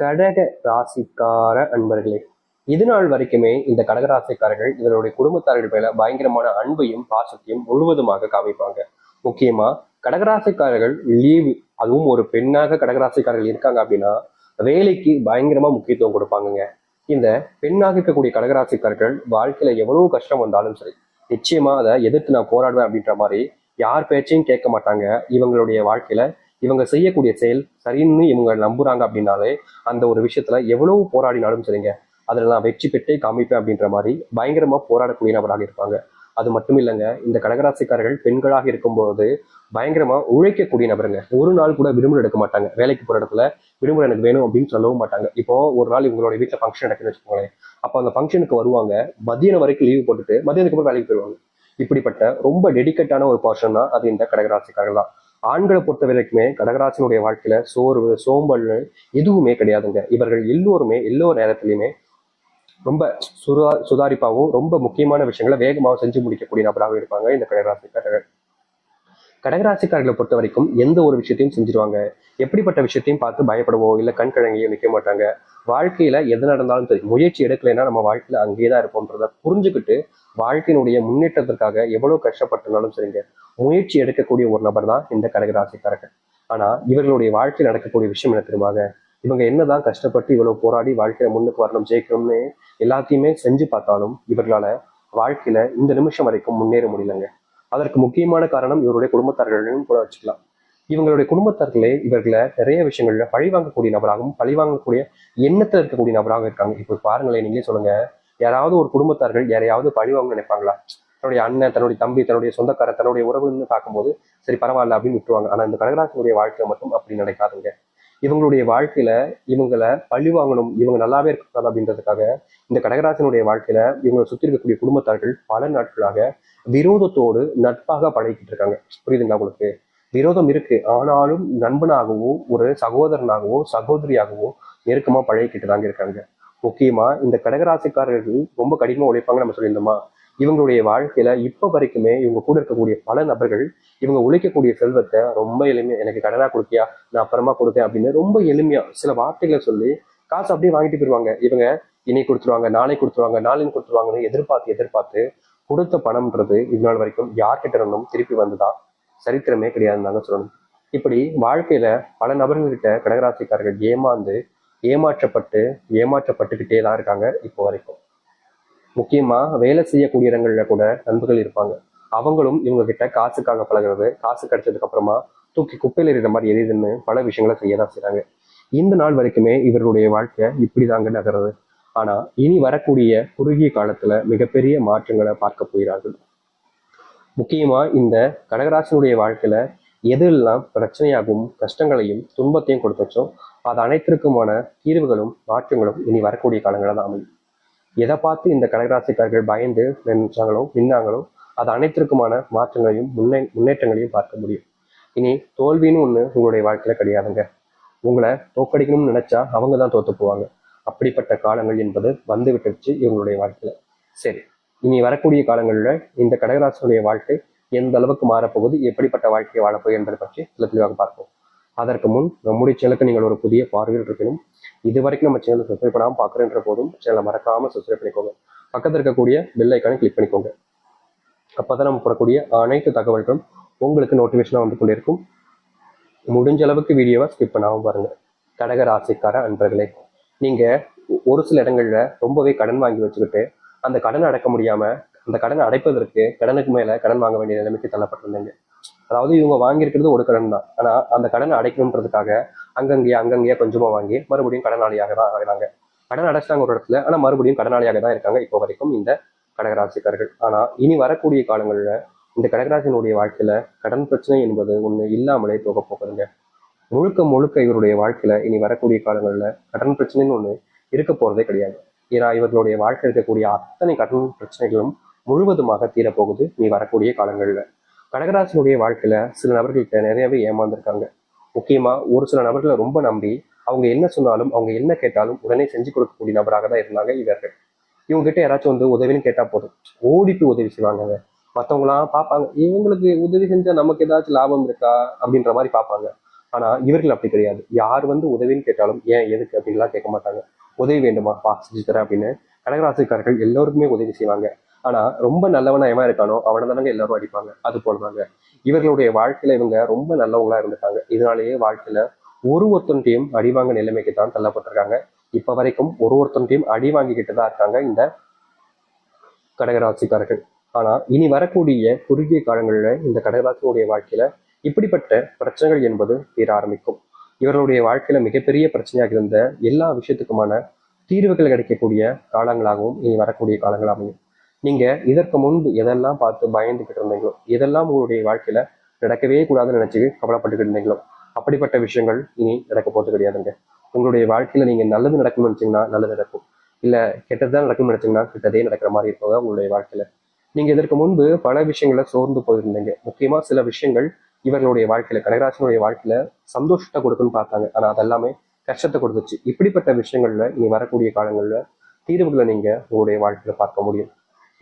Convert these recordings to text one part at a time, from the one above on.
கடக ராசிக்கார அன்பர்களே இது நாள் வரைக்குமே இந்த கடகராசிக்காரர்கள் இவருடைய குடும்பத்தார்கள் மேல பயங்கரமான அன்பையும் பாசத்தையும் முழுவதுமாக காமிப்பாங்க. முக்கியமா கடகராசிக்காரர்கள் லீவு அதுவும் ஒரு பெண்ணாக கடகராசிக்காரர்கள் இருக்காங்க அப்படின்னா வேலைக்கு பயங்கரமா முக்கியத்துவம் கொடுப்பாங்கங்க. இந்த பெண்ணாக இருக்கக்கூடிய கடகராசிக்காரர்கள் வாழ்க்கையில எவ்வளவு கஷ்டம் வந்தாலும் சரி நிச்சயமா அதை எதிர்த்து நான் போராடுவேன் அப்படின்ற மாதிரி யார் பேச்சையும் கேட்க மாட்டாங்க. இவங்களுடைய வாழ்க்கையில இவங்க செய்யக்கூடிய செயல் சரின்னு இவங்க நம்புறாங்க அப்படின்னாலே அந்த ஒரு விஷயத்துல எவ்வளவு போராடினாலும் சரிங்க. அதில் நான் வெற்றி பெற்றே காமிப்பேன் அப்படின்ற மாதிரி பயங்கரமாக போராடக்கூடிய நபராக இருப்பாங்க. அது மட்டும் இல்லைங்க இந்த கடகராசிக்காரர்கள் பெண்களாக இருக்கும்போது பயங்கரமாக உழைக்கக்கூடிய நபருங்க. ஒரு நாள் கூட விடுமுறை எடுக்க மாட்டாங்க. வேலைக்கு போகிற இடத்துல விடுமுறை எனக்கு வேணும் அப்படின்னு சொல்லவும் மாட்டாங்க. இப்போ ஒரு நாள் இவங்களோட வீட்டில் ஃபங்க்ஷன் நடக்குன்னு வச்சுக்கோங்களேன். அப்போ அந்த ஃபங்க்ஷனுக்கு வருவாங்க. மதியானம் வரைக்கும் லீவு போட்டுட்டு மதியானத்துக்கு அப்புறம் வேலைக்கு போயிடுவாங்க. இப்படிப்பட்ட ரொம்ப டெடிக்கேட்டான ஒரு பர்சன் தான் அது இந்த கடகராசிக்காரர்கள் தான் ஆண்களை பொறுத்த வரைக்குமே கடகராசனுடைய வாழ்க்கையில சோர்வு சோம்பல் எதுவுமே கிடையாதுங்க. இவர்கள் எல்லோருமே எல்லோ நேரத்திலையுமே ரொம்ப சுதா சுதாரிப்பாகவும் ரொம்ப முக்கியமான விஷயங்களை வேகமாக செஞ்சு முடிக்கக்கூடிய நபராக இருப்பாங்க இந்த கடகராசிக்காரர்கள் கடகராசிக்காரர்களை பொறுத்த வரைக்கும் எந்த ஒரு விஷயத்தையும் செஞ்சிருவாங்க. எப்படிப்பட்ட விஷயத்தையும் பார்த்து பயப்படவோ இல்லை கண் கழங்கியோ நிற்க மாட்டாங்க. வாழ்க்கையில எது நடந்தாலும் சரி முயற்சி எடுக்கலைன்னா நம்ம வாழ்க்கையில அங்கேயே தான் இருப்போம்ன்றத புரிஞ்சுக்கிட்டு வாழ்க்கையினுடைய முன்னேற்றத்திற்காக எவ்வளவு கஷ்டப்பட்டனாலும் சரிங்க முயற்சி எடுக்கக்கூடிய ஒரு நபர் தான் இந்த கடகராசிக்காரர்கள். ஆனா இவர்களுடைய வாழ்க்கையில் நடக்கக்கூடிய விஷயம் என்ன தெரியுமாங்க இவங்க என்னதான் கஷ்டப்பட்டு இவ்வளவு போராடி வாழ்க்கையில முன்னுக்கு வரணும் ஜெயிக்கணும்னு எல்லாத்தையுமே செஞ்சு பார்த்தாலும் இவர்களால வாழ்க்கையில இந்த நிமிஷம் வரைக்கும் முன்னேற முடியலங்க. அதற்கு முக்கியமான காரணம் இவருடைய குடும்பத்தார்களையும் கூட வச்சுக்கலாம். இவங்களுடைய குடும்பத்தார்களே இவர்களை நிறைய விஷயங்கள்ல பழி வாங்கக்கூடிய நபராகவும் பழி வாங்கக்கூடிய எண்ணத்துல இருக்கக்கூடிய நபராக இருக்காங்க. இப்போ பாருங்களேன் நீங்களே சொல்லுங்க. யாராவது ஒரு குடும்பத்தார்கள் யாரையாவது பழி வாங்க நினைப்பாங்களா? தன்னுடைய அண்ணன் தன்னுடைய தம்பி தன்னுடைய சொந்தக்காரர் தன்னுடைய உறவுன்னு பார்க்கும்போது சரி பரவாயில்ல அப்படின்னு விட்டுருவாங்க. ஆனா இந்த கடகராசினுடைய வாழ்க்கை மட்டும் அப்படி நடக்காதுங்க. இவங்களுடைய வாழ்க்கையில இவங்களை பழி வாங்கணும் இவங்க நல்லாவே இருக்கக்கூடாது அப்படின்றதுக்காக இந்த கடகராசினுடைய வாழ்க்கையில இவங்களை சுத்தி இருக்கக்கூடிய குடும்பத்தார்கள் பல நாட்களாக விரோதத்தோடு நட்பாக பழகிட்டு இருக்காங்க. புரியுதுங்களா உங்களுக்கு? விரோதம் இருக்கு. ஆனாலும் நண்பனாகவோ ஒரு சகோதரனாகவோ சகோதரியாகவோ நெருக்கமா பழகிக்கிட்டு தாங்க இருக்காங்க. முக்கியமா இந்த கடகராசிக்காரர்கள் ரொம்ப கடினமா உழைப்பாங்க நம்ம சொல்லியிருந்தோமா? இவங்களுடைய வாழ்க்கையில இப்போ வரைக்குமே இவங்க கூட இருக்கக்கூடிய பல நபர்கள் இவங்க உழைக்கக்கூடிய செல்வத்தை ரொம்ப எளிமையா எனக்கு கடனா கொடுக்கியா? நான் அப்புறமா கொடுத்தேன் அப்படின்னு ரொம்ப எளிமையா சில வார்த்தைகளை சொல்லி காசு அப்படியே வாங்கிட்டு போயிருவாங்க. இவங்க இன்னைக்கு கொடுத்துருவாங்க நாளைக்கு கொடுத்துருவாங்க நாளைக்கு கொடுத்துருவாங்கன்னு எதிர்பார்த்து எதிர்பார்த்து கொடுத்த பணம்ன்றது இந்நாள் வரைக்கும் யார்கிட்ட இருந்தும் திருப்பி வந்ததா சரித்திரமே கிடையாதுன்னு தாங்க சொல்லணும். இப்படி வாழ்க்கையில பல நபர்கள்கிட்ட கடகராசிக்காரர்கள் ஏமாந்து ஏமாற்றப்பட்டு ஏமாற்றப்பட்டுக்கிட்டே தான் இருக்காங்க இப்போ வரைக்கும். முக்கியமா வேலை செய்யக்கூடிய இடங்கள்ல கூட நண்பர்கள் இருப்பாங்க. அவங்களும் இவங்க கிட்ட காசுக்காக பழகுறது காசு கிடைச்சதுக்கு அப்புறமா தூக்கி குப்பையில் இருக்கிற மாதிரி எரியுதுன்னு பல விஷயங்களை செய்யதான் செய்கிறாங்க இந்த நாள் வரைக்குமே இவர்களுடைய வாழ்க்கை இப்படிதாங்க நகருது. ஆனா இனி வரக்கூடிய குறுகிய காலத்துல மிகப்பெரிய மாற்றங்களை பார்க்க போகிறார்கள். முக்கியமா இந்த கடகராசனுடைய வாழ்க்கையில எதெல்லாம் பிரச்சனையாகவும் கஷ்டங்களையும் துன்பத்தையும் கொடுத்துச்சோ அது அனைத்திற்குமான தீர்வுகளும் மாற்றங்களும் இனி வரக்கூடிய காலங்களில் தான் அமையும். எதை பார்த்து இந்த கடகராசிக்காரர்கள் பயந்து நின்றாங்களோ நின்னாங்களோ அது அனைத்திற்குமான மாற்றங்களையும் முன்னே முன்னேற்றங்களையும் பார்க்க முடியும். இனி தோல்வின்னு ஒன்று உங்களுடைய வாழ்க்கையில் கிடையாதுங்க. உங்களை தோக்கடிக்கணும்னு நினைச்சா அவங்க தான் தோத்து போவாங்க. அப்படிப்பட்ட காலங்கள் என்பது வந்து விட்டுருச்சு இவங்களுடைய வாழ்க்கையில. சரி இனி வரக்கூடிய காலங்களில் இந்த கடகராசினுடைய வாழ்க்கை எந்த அளவுக்கு மாறப்போகுது எப்படிப்பட்ட வாழ்க்கையை வாழப்போகுது என்பதை பற்றி சில தெளிவாக பார்ப்போம். அதற்கு முன் நம்முடைய செயலுக்கு நீங்கள் ஒரு புதிய பார்வையில் இருக்கணும். இது வரைக்கும் நம்ம சேனல் சப்ஸ்கிரைப் பண்ணாமல் பார்க்குறேன்ற போதும் சேனலை மறக்காம சப்ஸ்கிரைப் பண்ணிக்கோங்க. பக்கத்தில் இருக்கக்கூடிய பெல் ஐக்கானை கிளிக் பண்ணிக்கோங்க. அப்பதான் நம்ம போடக்கூடிய அனைத்து தகவல்களும் உங்களுக்கு நோட்டிஃபிகேஷனாக வந்து கொண்டே இருக்கும் முடிஞ்ச அளவுக்கு வீடியோவை ஸ்கிப் பண்ணாமல் பாருங்க. கடக ராசிக்கார அன்பர்களே நீங்க ஒரு சில இடங்கள்ல ரொம்பவே கடன் வாங்கி வச்சுக்கிட்டு அந்த கடனை அடைக்க முடியாம அந்த கடனை அடைப்பதற்கு கடனுக்கு மேல கடன் வாங்க வேண்டிய நிலைமைக்கு தள்ளப்பட்டிருந்தீங்க. அதாவது இவங்க வாங்கியிருக்கிறது ஒரு கடன் தான். ஆனா அந்த கடனை அடைக்கணுன்றதுக்காக அங்கங்கேயே அங்கங்கேயே கொஞ்சமாக வாங்கி மறுபடியும் கடனாளியாக தான் ஆகிறாங்க. கடன் அடைச்சிட்டாங்க ஒரு இடத்துல. ஆனால் மறுபடியும் கடனாளியாக தான் இருக்காங்க இப்போ வரைக்கும் இந்த கடகராசிக்காரர்கள். ஆனால் இனி வரக்கூடிய காலங்களில் இந்த கடகராசினுடைய வாழ்க்கையில் கடன் பிரச்சனை என்பது ஒண்ணு இல்லாமலே போக போகுதுங்க. முழுக்க முழுக்க இவருடைய வாழ்க்கையில இனி வரக்கூடிய காலங்களில் கடன் பிரச்சனைன்னு ஒன்று இருக்க போறதே கிடையாது. ஏன்னா இவர்களுடைய வாழ்க்கை இருக்கக்கூடிய அத்தனை கடன் பிரச்சனைகளும் முழுவதுமாக தீரப்போகுது நீ வரக்கூடிய காலங்களில். கடகராசினுடைய வாழ்க்கையில் சில நபர்கள்கிட்ட நிறையவே ஏமாந்துருக்காங்க. முக்கியமா ஒரு சில நபர்களை ரொம்ப நம்பி அவங்க என்ன சொன்னாலும் அவங்க என்ன கேட்டாலும் உடனே செஞ்சு கொடுக்கக்கூடிய நபராக தான் இருந்தாங்க இவர்கள். இவங்க கிட்ட யாராச்சும் வந்து உதவின்னு கேட்டா போதும். ஓடி போய் உதவி செய்வாங்க மற்றவங்களாம் பார்ப்பாங்க இவங்களுக்கு உதவி செஞ்சா நமக்கு ஏதாச்சும் லாபம் இருக்கா? அப்படின்ற மாதிரி பார்ப்பாங்க. ஆனா இவர்கள் அப்படி கிடையாது. யார் வந்து உதவின்னு கேட்டாலும் ஏன் எதுக்கு? அப்படின்லாம் கேட்க மாட்டாங்க. உதவி வேண்டுமா? பா செஞ்சு தரேன் அப்படின்னு கடகராசிக்காரர்கள் எல்லோருக்குமே உதவி செய்வாங்க. ஆனா ரொம்ப நல்லவனா எவன் இருக்கானோ அவனை தானங்க எல்லாரும் அடிப்பாங்க. அது போலதாங்க. இவர்களுடைய வாழ்க்கையில இவங்க ரொம்ப நல்லவங்களா இருந்துட்டாங்க. இதனாலேயே வாழ்க்கையில ஒரு ஒருத்தன்ட்டையும் அடிவாங்க நிலைமைக்கு தான் தள்ளப்பட்டிருக்காங்க. இப்ப வரைக்கும் ஒரு ஒருத்தன்ட்டையும் அடி வாங்கிக்கிட்டு தான் இருக்காங்க இந்த கடகராட்சிக்காரர்கள் ஆனா இனி வரக்கூடிய குறுகிய காலங்களில் இந்த கடகராசினுடைய வாழ்க்கையில இப்படிப்பட்ட பிரச்சனைகள் என்பது தீர ஆரம்பிக்கும். இவர்களுடைய வாழ்க்கையில மிகப்பெரிய பிரச்சனையாக இருந்த எல்லா விஷயத்துக்குமான தீர்வுகள் கிடைக்கக்கூடிய காலங்களாகவும் இனி வரக்கூடிய காலங்கள் அமையும். நீங்க இதற்கு முன்பு எதெல்லாம் பார்த்து பயந்துகிட்டு இருந்தீங்களோ இதெல்லாம் உங்களுடைய வாழ்க்கையில நடக்கவே கூடாதுன்னு நினைச்சு கவலைப்பட்டுக்கிட்டு இருந்தீங்களோ அப்படிப்பட்ட விஷயங்கள் இனி நடக்க போறது கிடையாதுங்க. உங்களுடைய வாழ்க்கையில நீங்க நல்லது நடக்கணும்னு நினைச்சீங்கன்னா நல்லது நடக்கும். இல்ல கெட்டதுதான் நடக்கணும்னு நினைச்சீங்கன்னா கெட்டதே நடக்கிற மாதிரி இருப்பாங்க உங்களுடைய வாழ்க்கையில. நீங்க இதற்கு முன்பு பல விஷயங்களை சோர்ந்து போயிருந்தீங்க. முக்கியமா சில விஷயங்கள் இவர்களுடைய வாழ்க்கையில கடகராசனுடைய வாழ்க்கையில சந்தோஷத்தை கொடுக்குன்னு பார்த்தாங்க. ஆனா அதெல்லாமே கஷ்டத்தை கொடுத்துச்சு. இப்படிப்பட்ட விஷயங்கள்ல இனி வரக்கூடிய காலங்கள்ல தீர்வுகளை நீங்க உங்களுடைய வாழ்க்கையில பார்க்க முடியும்.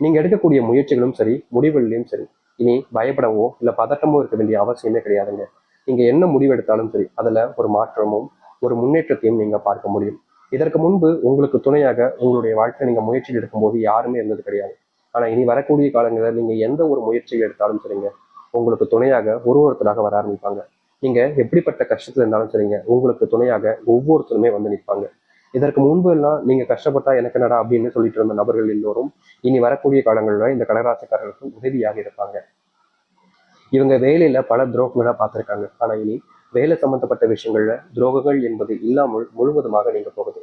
நீங்கள் எடுக்கக்கூடிய முயற்சிகளும் சரி முடிவுகளிலும் சரி இனி பயப்படவோ இல்லை பதட்டமோ இருக்க வேண்டிய அவசியமே கிடையாதுங்க. நீங்கள் என்ன முடிவு எடுத்தாலும் சரி அதில் ஒரு மாற்றமும் ஒரு முன்னேற்றத்தையும் நீங்கள் பார்க்க முடியும். இதற்கு முன்பு உங்களுக்கு துணையாக உங்களுடைய வாழ்க்கை நீங்கள் முயற்சிகள் எடுக்கும்போது யாருமே இருந்தது கிடையாது. ஆனால் இனி வரக்கூடிய காலங்களில் நீங்கள் எந்த ஒரு முயற்சிகள் எடுத்தாலும் சரிங்க உங்களுக்கு துணையாக ஒரு ஒருத்தராக வர ஆரம்பிப்பாங்க. நீங்கள் எப்படிப்பட்ட கஷ்டத்தில் இருந்தாலும் சரிங்க உங்களுக்கு துணையாக ஒவ்வொருத்தருமே வந்து நிற்பாங்க. இதற்கு முன்பு எல்லாம் நீங்க கஷ்டப்பட்டா எனக்கு நடா அப்படின்னு சொல்லிட்டு இருந்த நபர்கள் எல்லோரும் இனி வரக்கூடிய காலங்களில் இந்த கடகராசிக்காரர்களுக்கு உதவியாக இருப்பாங்க. இவங்க வேலையில பல துரோகங்களை பார்த்திருக்காங்க. ஆனா இனி வேலை சம்பந்தப்பட்ட விஷயங்கள்ல துரோகங்கள் என்பது இல்லாமல் முழுவதுமாக நீங்க போகுது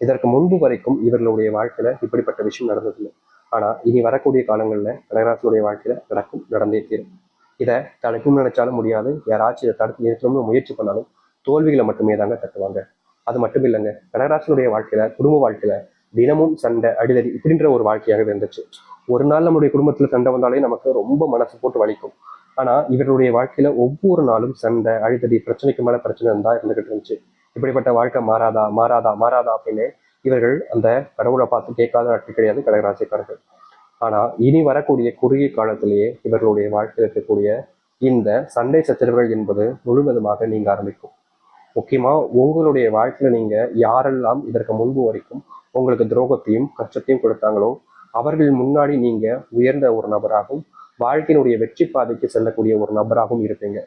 இதற்கு முன்பு வரைக்கும் இவர்களுடைய வாழ்க்கையில இப்படிப்பட்ட விஷயம் நடந்ததில்லை. ஆனா இனி வரக்கூடிய காலங்கள்ல கடகராசியுடைய வாழ்க்கையில நடக்கும் நடந்தே தீரும். இதை தடுக்கும் நினைச்சாலும் முடியாது. யாராச்சும் இதை தடுத்து நிறுத்தணும்னு முயற்சி பண்ணாலும் தோல்விகளை மட்டுமே தாங்க தட்டுவாங்க. அது மட்டும் இல்லைங்க. கடகராசினுடைய வாழ்க்கையில குடும்ப வாழ்க்கையில தினமும் சண்டை அடிதடி இப்படின்ற ஒரு வாழ்க்கையாக இருந்துச்சு. ஒரு நாள் நம்முடைய குடும்பத்துல சண்டை வந்தாலே நமக்கு ரொம்ப மனசு போட்டு வலிக்கும். ஆனா இவருடைய வாழ்க்கையில ஒவ்வொரு நாளும் சண்டை அழுத்தடி பிரச்சனைக்கு மேல பிரச்சனை இருந்தா இருந்துகிட்டு இருந்துச்சு. இப்படிப்பட்ட வாழ்க்கை மாறாதா மாறாதா மாறாதா அப்படின்னு இவர்கள் அந்த கடவுளை பார்த்து கேட்காத நாட்கள் கிடையாது கடகராசிக்காரர்கள். ஆனா இனி வரக்கூடிய குறுகிய காலத்திலேயே இவர்களுடைய வாழ்க்கையில் இருக்கக்கூடிய இந்த சண்டை சச்சரவுகள் என்பது முழுவதுமாக நீங்க ஆரம்பிக்கும். முக்கியமாக உங்களுடைய வாழ்க்கையில் நீங்கள் யாரெல்லாம் இதற்கு முன்பு வரைக்கும் உங்களுக்கு துரோகத்தையும் கஷ்டத்தையும் கொடுத்தாங்களோ அவர்கள் முன்னாடி நீங்கள் உயர்ந்த ஒரு நபராகவும் வாழ்க்கையினுடைய வெற்றி பாதைக்கு செல்லக்கூடிய ஒரு நபராகவும் இருப்பீங்க.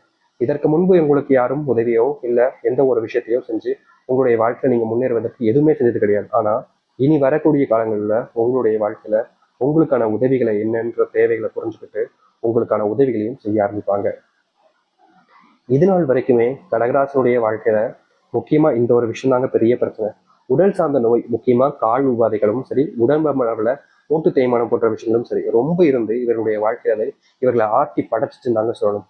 இதற்கு முன்பு உங்களுக்கு யாரும் உதவியோ இல்லை எந்த ஒரு விஷயத்தையோ செஞ்சு உங்களுடைய வாழ்க்கையில் நீங்கள் முன்னேறுவதற்கு எதுவுமே செஞ்சது கிடையாது. ஆனால் இனி வரக்கூடிய காலங்களில் உங்களுடைய வாழ்க்கையில் உங்களுக்கான உதவிகளை என்னென்ற தேவைகளை புரிஞ்சுக்கிட்டு உங்களுக்கான உதவிகளையும் செய்ய ஆரம்பிப்பாங்க. இது நாள் வரைக்குமே கடகராசனுடைய வாழ்க்கையில முக்கியமா இந்த ஒரு விஷயம் தாங்க பெரிய பிரச்சனை. உடல் சார்ந்த நோய் முக்கியமா கால் உபாதைகளும் சரி உடம்பளவுல மூட்டு தேய்மானம் போன்ற விஷயங்களும் சரி ரொம்ப இருந்து இவருடைய வாழ்க்கையில இவர்களை ஆட்டி படைச்சிச்சுன்னு சொல்லணும்.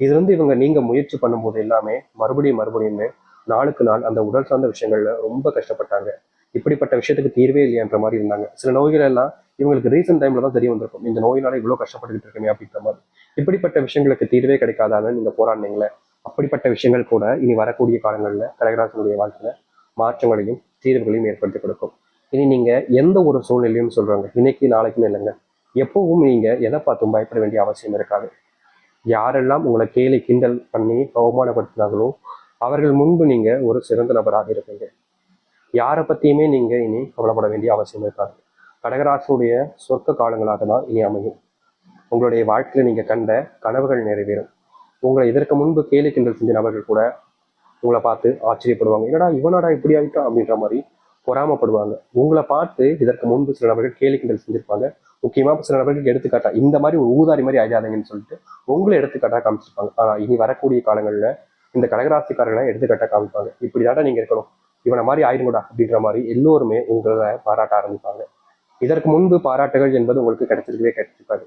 இது வந்து இவங்க நீங்க முயற்சி பண்ணும்போது எல்லாமே மறுபடியும் மறுபடியுமே நாளுக்கு நாள் அந்த உடல் சார்ந்த விஷயங்கள்ல ரொம்ப கஷ்டப்பட்டாங்க. இப்படிப்பட்ட விஷயத்துக்கு தீர்வே இல்லையன்ற மாதிரி இருந்தாங்க. சில நோய்கள் எல்லாம் இவங்களுக்கு ரீசெண்ட் டைம்ல தான் தெரிய வந்திருக்கும். இந்த நோயினால இவ்வளவு கஷ்டப்பட்டுக்கிட்டு இருக்கமே அப்படின்ற மாதிரி. இப்படிப்பட்ட விஷயங்களுக்கு தீர்வே கிடைக்காதான்னு நீங்க போராடினீங்களே அப்படிப்பட்ட விஷயங்கள் கூட இனி வரக்கூடிய காலங்களில் கடகராசனுடைய வாழ்க்கையில மாற்றங்களையும் தீர்வுகளையும் ஏற்படுத்தி கொடுக்கும். இனி நீங்க எந்த ஒரு சூழ்நிலையும் சொல்றாங்க இன்னைக்கு நாளைக்குன்னு இல்லைங்க. எப்பவும் நீங்க எதை பார்த்தும் பயப்பட வேண்டிய அவசியம் இருக்காது. யாரெல்லாம் உங்களை கேலி கிண்டல் பண்ணி அவமானப்படுத்தினாங்களோ அவர்கள் முன்பு நீங்க ஒரு சிறந்த நபராக இருப்பீங்க. யாரை பத்தியுமே நீங்க இனி கவலைப்பட வேண்டிய அவசியம் இருக்காது. கடகராசனுடைய சொர்க்க காலங்களாக தான் இனி அமையும். உங்களுடைய வாழ்க்கையில நீங்க கண்ட கனவுகள் நிறைவேறும். உங்களை இதற்கு முன்பு கேலி கிண்டல் செஞ்ச நபர்கள் கூட உங்களை பார்த்து ஆச்சரியப்படுவாங்க. என்னடா இவனாடா இப்படி ஆயிட்டான் அப்படின்ற மாதிரி பொறாமப்படுவாங்க. உங்களை பார்த்து இதற்கு முன்பு சில நபர்கள் கேலி கிண்டல் செஞ்சிருப்பாங்க. முக்கியமாக சில நபர்களுக்கு எடுத்துக்காட்டா இந்த மாதிரி ஒரு ஊதாரி மாதிரி ஆகாதீங்கன்னு சொல்லிட்டு உங்களை எடுத்துக்காட்டாக காமிச்சிருப்பாங்க. ஆனால் இனி வரக்கூடிய காலங்களில் இந்த கடகராசிக்காரர்களை எடுத்துக்காட்டாக காமிப்பாங்க. இப்படிதாடா நீங்கள் இருக்கணும். இவனை மாதிரி ஆயிருங்கடா அப்படின்ற மாதிரி எல்லோருமே உங்களை பாராட்ட ஆரம்பிப்பாங்க. இதற்கு முன்பு பாராட்டுகள் என்பது உங்களுக்கு கிடைச்சிருக்கவே கிடைச்சிருக்காது.